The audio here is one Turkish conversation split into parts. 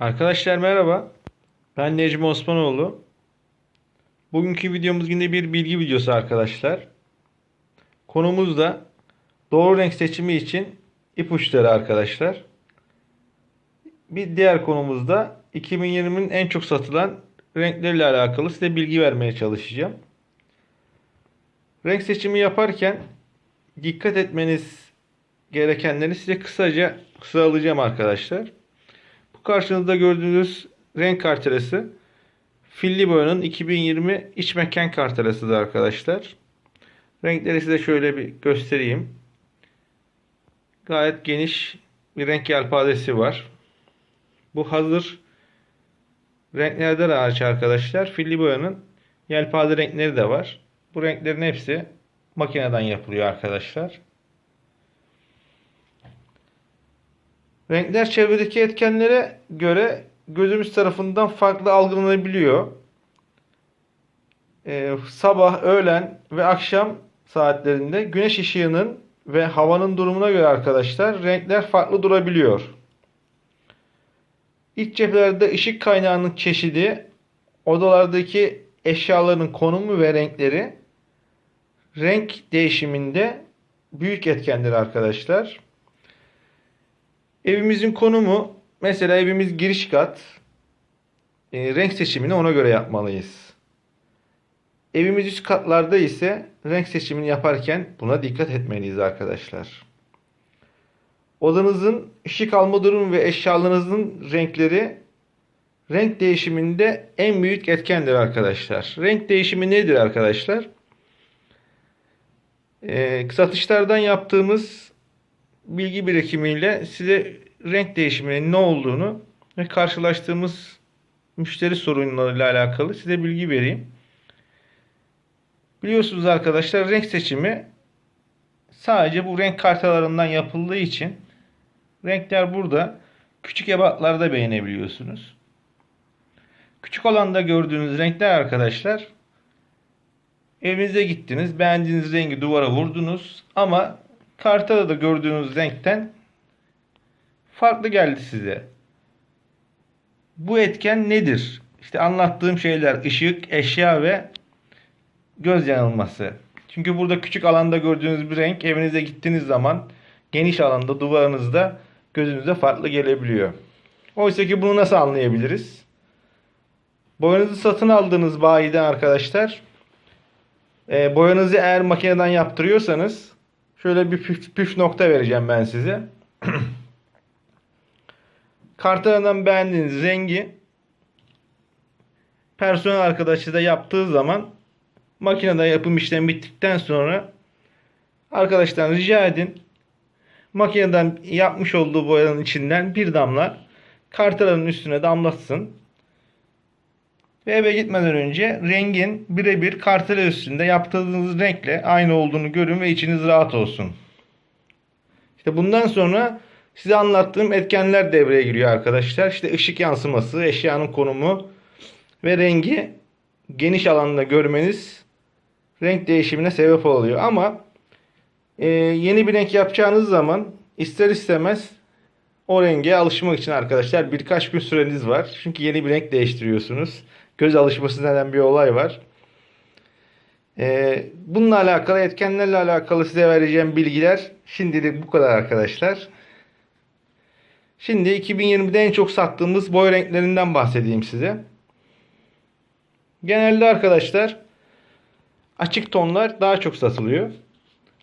Arkadaşlar merhaba. Ben Necmi Osmanoğlu. Bugünkü videomuz yine bir bilgi videosu arkadaşlar. Konumuz da doğru renk seçimi için ipuçları arkadaşlar. Bir diğer konumuz da 2020'nin en çok satılan renkleriyle alakalı size bilgi vermeye çalışacağım. Renk seçimi yaparken dikkat etmeniz gerekenleri size kısaca sıralayacağım arkadaşlar. Karşınızda gördüğünüz renk kartelesi Filli Boya'nın 2020 iç mekan kartelesidir arkadaşlar. Renkleri size şöyle bir göstereyim. Gayet geniş bir renk yelpazesi var. Bu hazır renklerden hariç arkadaşlar Filli Boya'nın yelpaze renkleri de var. Bu renklerin hepsi makineden yapılıyor arkadaşlar. Renkler çevredeki etkenlere göre gözümüz tarafından farklı algılanabiliyor. Ee, sabah, öğlen ve akşam saatlerinde güneş ışığının ve havanın durumuna göre arkadaşlar renkler farklı durabiliyor. İç cephelerde ışık kaynağının çeşidi, odalardaki eşyaların konumu ve renkleri renk değişiminde büyük etkendir arkadaşlar. Evimizin konumu mesela evimiz giriş kat. E, renk seçimini ona göre yapmalıyız. Evimiz üst katlarda ise renk seçimini yaparken buna dikkat etmeliyiz arkadaşlar. Odanızın ışık alma durumu ve eşyalarınızın renkleri renk değişiminde en büyük etkendir arkadaşlar. Renk değişimi nedir arkadaşlar? Ee, satışlardan yaptığımız bilgi birikimiyle size renk değişiminin ne olduğunu ve karşılaştığımız müşteri sorunlarıyla alakalı size bilgi vereyim. Biliyorsunuz arkadaşlar renk seçimi sadece bu renk kartalarından yapıldığı için renkler burada küçük ebatlarda beğenebiliyorsunuz. Küçük alanda gördüğünüz renkler arkadaşlar evinize gittiniz beğendiğiniz rengi duvara vurdunuz ama kartada da gördüğünüz renkten farklı geldi size. Bu etken nedir? İşte anlattığım şeyler ışık, eşya ve göz yanılması. Çünkü burada küçük alanda gördüğünüz bir renk evinize gittiğiniz zaman geniş alanda duvarınızda gözünüze farklı gelebiliyor. Oysa ki bunu nasıl anlayabiliriz? Boyanızı satın aldığınız bayiden arkadaşlar e, boyanızı eğer makineden yaptırıyorsanız şöyle bir püf, püf nokta vereceğim ben size. Kartadan beğendiğiniz rengi personel arkadaşı da yaptığı zaman makinede yapım işlemi bittikten sonra arkadaştan rica edin makineden yapmış olduğu boyanın içinden bir damla kartalanın üstüne damlatsın. Ve eve gitmeden önce rengin birebir kartela üstünde yaptığınız renkle aynı olduğunu görün ve içiniz rahat olsun. İşte bundan sonra size anlattığım etkenler devreye giriyor arkadaşlar. İşte ışık yansıması, eşyanın konumu ve rengi geniş alanda görmeniz renk değişimine sebep oluyor. Ama e, yeni bir renk yapacağınız zaman ister istemez o renge alışmak için arkadaşlar birkaç gün süreniz var. Çünkü yeni bir renk değiştiriyorsunuz. Göz alışması denen bir olay var. Ee, bununla alakalı etkenlerle alakalı size vereceğim bilgiler şimdilik bu kadar arkadaşlar. Şimdi 2020'de en çok sattığımız boy renklerinden bahsedeyim size. Genelde arkadaşlar açık tonlar daha çok satılıyor.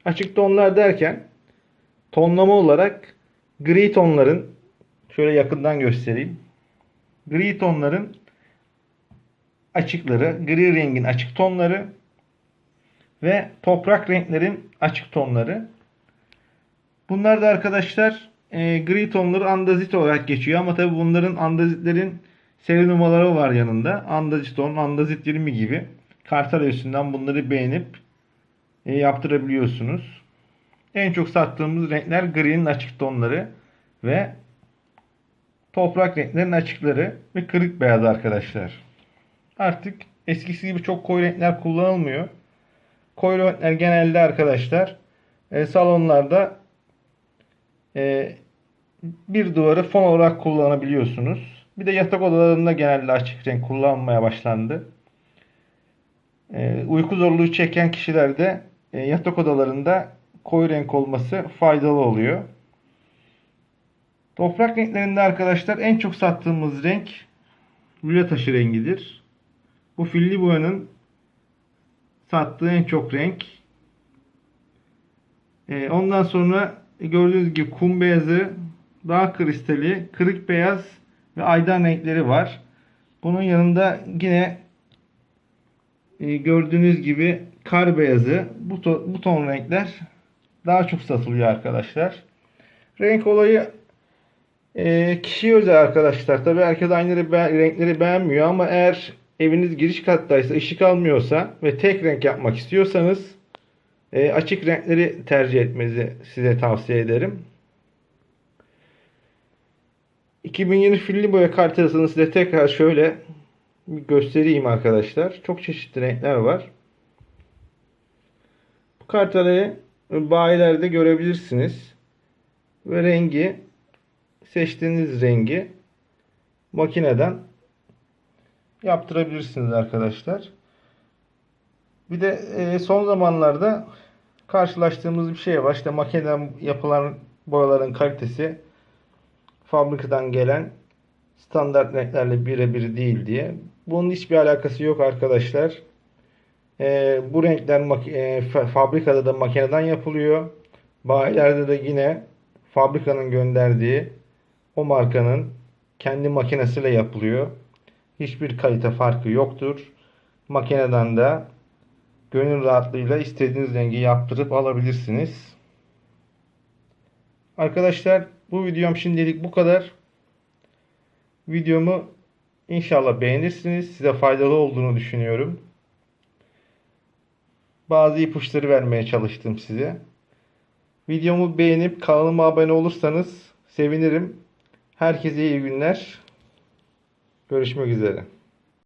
Açık tonlar derken tonlama olarak gri tonların şöyle yakından göstereyim. Gri tonların açıkları, gri rengin açık tonları ve toprak renklerin açık tonları. Bunlar da arkadaşlar e, gri tonları andazit olarak geçiyor ama tabi bunların andazitlerin seri numaraları var yanında. Andazit 10, andazit 20 gibi. Kartal üstünden bunları beğenip e, yaptırabiliyorsunuz. En çok sattığımız renkler gri'nin açık tonları ve toprak renklerin açıkları ve kırık beyaz arkadaşlar. Artık eskisi gibi çok koyu renkler kullanılmıyor. Koyu renkler genelde arkadaşlar e, salonlarda e, bir duvarı fon olarak kullanabiliyorsunuz. Bir de yatak odalarında genelde açık renk kullanmaya başlandı. Ee, uyku zorluğu çeken kişilerde e, yatak odalarında koyu renk olması faydalı oluyor. Toprak renklerinde arkadaşlar en çok sattığımız renk lüle taşı rengidir. Bu filli boyanın sattığı en çok renk. Ee, ondan sonra gördüğünüz gibi kum beyazı, dağ kristali, kırık beyaz ve aydan renkleri var. Bunun yanında yine e, gördüğünüz gibi kar beyazı, bu, to- bu ton renkler daha çok satılıyor arkadaşlar. Renk olayı e, kişiye özel arkadaşlar. Tabii herkes aynı renkleri beğenmiyor ama eğer eviniz giriş kattaysa, ışık almıyorsa ve tek renk yapmak istiyorsanız e, açık renkleri tercih etmenizi size tavsiye ederim. 2020 filli boya kartasını size tekrar şöyle göstereyim arkadaşlar. Çok çeşitli renkler var. Bu kartaları bayilerde görebilirsiniz. Ve rengi seçtiğiniz rengi makineden yaptırabilirsiniz arkadaşlar. Bir de e, son zamanlarda karşılaştığımız bir şey var. İşte makineden yapılan boyaların kalitesi fabrikadan gelen standart renklerle birebir değil diye. Bunun hiçbir alakası yok arkadaşlar. E, bu renkler e, fa- fabrikada da makineden yapılıyor. Bayilerde de yine fabrikanın gönderdiği o markanın kendi makinesiyle yapılıyor. Hiçbir kalite farkı yoktur. Makineden de gönül rahatlığıyla istediğiniz rengi yaptırıp alabilirsiniz. Arkadaşlar bu videom şimdilik bu kadar. Videomu inşallah beğenirsiniz. Size faydalı olduğunu düşünüyorum. Bazı ipuçları vermeye çalıştım size. Videomu beğenip kanalıma abone olursanız sevinirim. Herkese iyi günler. Görüşmek üzere.